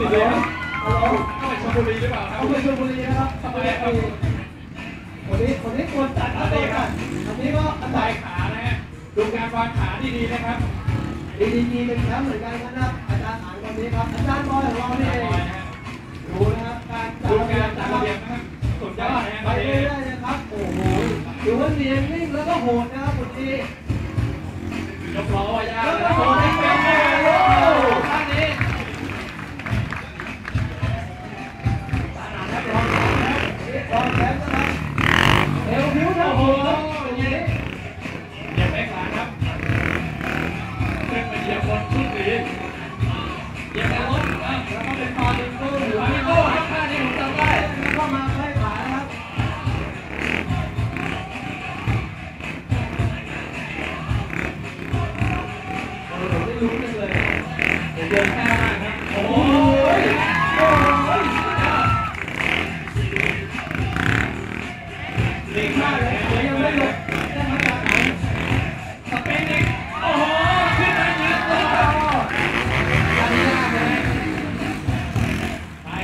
ติดเลยครับฮัลโหลเข้าไปชลบุรีหรือเปล่าครับเอาไปชลบุรีนะครับทำไมครับคนนี้คนนี้ควรจัดนะตัวจัดอันนี้ก็อันสาใดยขานะฮะดูการวางขาดีๆนะครับดีดีเป็นแชมป์เหมือนกันนะครับอาจารย์หานคนนี้ครับอาจารย์บอยของเรานี่เองดูนะครับการจัดการบจัดระเบียบนะครับสุดยอดนะไปเรื่อยๆนะครับโอ้โหดูว่าเนียนนิ่งแล้วก็โหดนะครับคนนี้ยกล้อไว้ยาก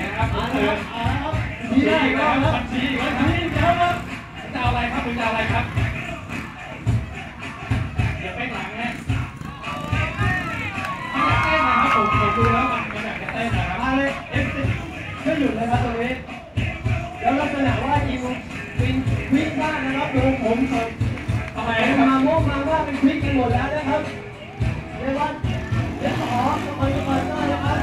นะครับเอาเตืละอนเอาละครับชี้ชี้ได้ได้คครัรับบบัญชีบัญชีเดี๋ยวครับจะเอาอะไรครับคุณจะเอาอะไรครับ ดูแล้วมันมันอยากจะเต้นนะครับมาเลยเอฟซีช่หยุดเลยครับตรงนี้แล้วลักษณะว่ายิงวินควิกบ้างนะครับดูผมเถอะทำไมมาโม่มาว่าเป็นควิกกันหมดแล้วนะครับเรียกว่าเดี๋ยวขอทุกคนทุกคนด้นะครับ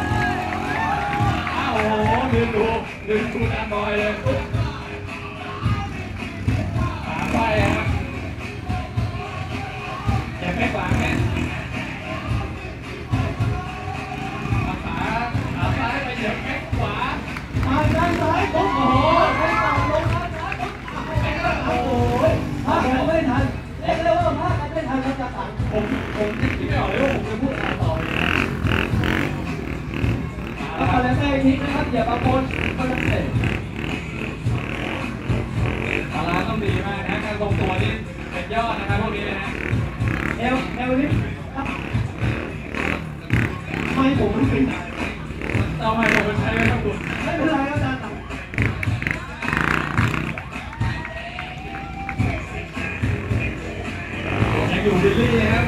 อ้าวโอ้โหลืมดูลืมดูตามบอยเลย แล้วก็แล้วแต่ทีนะครับอย่าประโคนก็แล้วแต่ปลาร้าต้องดีมากนะการทรงตัวนี่เป็นยอดนะครับพวกนี้นะฮะเอวเอวนี่ไม่ผมมันเป็นเอาไมผมไปใช้ไว้ครับคุณไม่เป็นไรครับอาจารย์ยังอยู่ดิลลี่นะครับ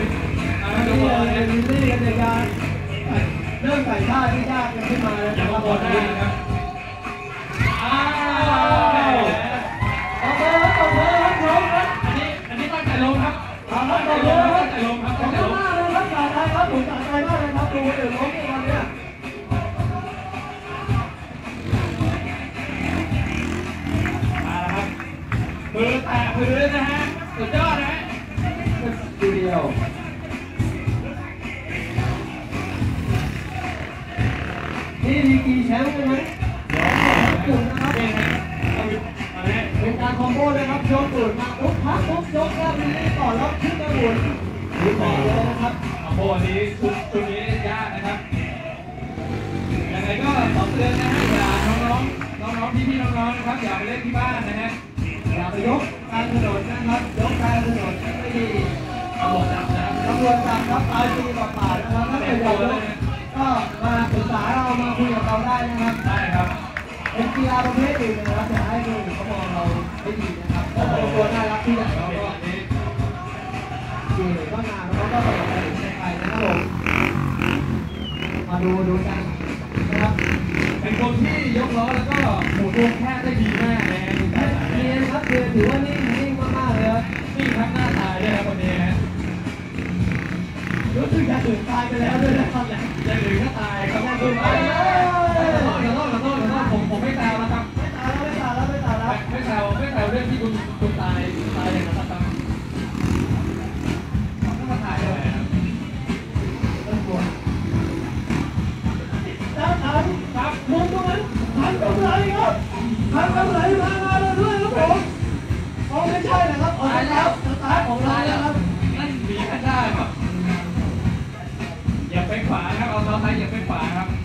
เอาอันทุนี้กคนเป็นะนนี่ รเริ่มใส่ท่าที่ยากกันขึ้นมาแล้วอย่านะคมารับบนได้นะครับอ้าวตบมือครับตบมือครับน้องครับ อันนี้อันนี้ตั้งใจลงครับเอาคตั้รับงใจบลมือครับตั้งใจลงครับขอบตั้งคุใจณลมากเลยครับสาใจครับผมสาใจมากเลยครับดูคนอื่นล้มในวันนี้มาแล้วครับมือแตะพื้นนะฮะ สุดยอดนะฮะดูเดียว นี่ดีกีแชมป์ใช่ไหมกลุ่มนะครับเป็นการคอมโบนะครับยกตูดมาปุ๊บพักปุ๊บยกแล้วมีต่อแล้วขึ้นกระหมุนดูต่อเลยนะครับเอาโบนี้ชุดชุดนี้ยากนะครับยังไงก็ขอเตือนนะฮะอย่าน้องๆน้องๆพี่ๆน้องๆนะครับอย่าไปเล่นที่บ้านนะฮะอย่าไปยกกลารถนนนะครับยกกลารถนนไม่ดีเอาหมดจับนะครับตำรวจจับครับตายปีกว่าๆนะครับถ้าเป็นอย่างนั้น ก็มาปรึกษาเรามาคุยกับเราได้นะครับได้ครับเป็นกีฬาประเภทหนึ่งนะครับอย่าให้คนอื่นเขามองเราไม่ดีนะครับถ้าเราตัวน่ารักที่ใหญ่เราเอาก็แบบนี้อยู่ก็นานแล้วก็ไปไปนะครับผมมาดูดูกันนะครับเป็นคนที่ยกล้อแล้วก็หมุนวงแคบได้ดีมากนะฮะคุณตาสายเนียนครับเนียนถือว่านิ่ อื่นตายไปแล้วด้วยนะครับเนี่ยจะหรือก็ตายครับคุณตายขอโทษขอโทษขอโทษผมผมไม่แซวนะครับ ไม่ตายแล้วไม่ตายแล้วไม่ตายแล้ว ไม่แซวไม่แซวเรื่องที่คุณคุณตายตายอย่างนั้น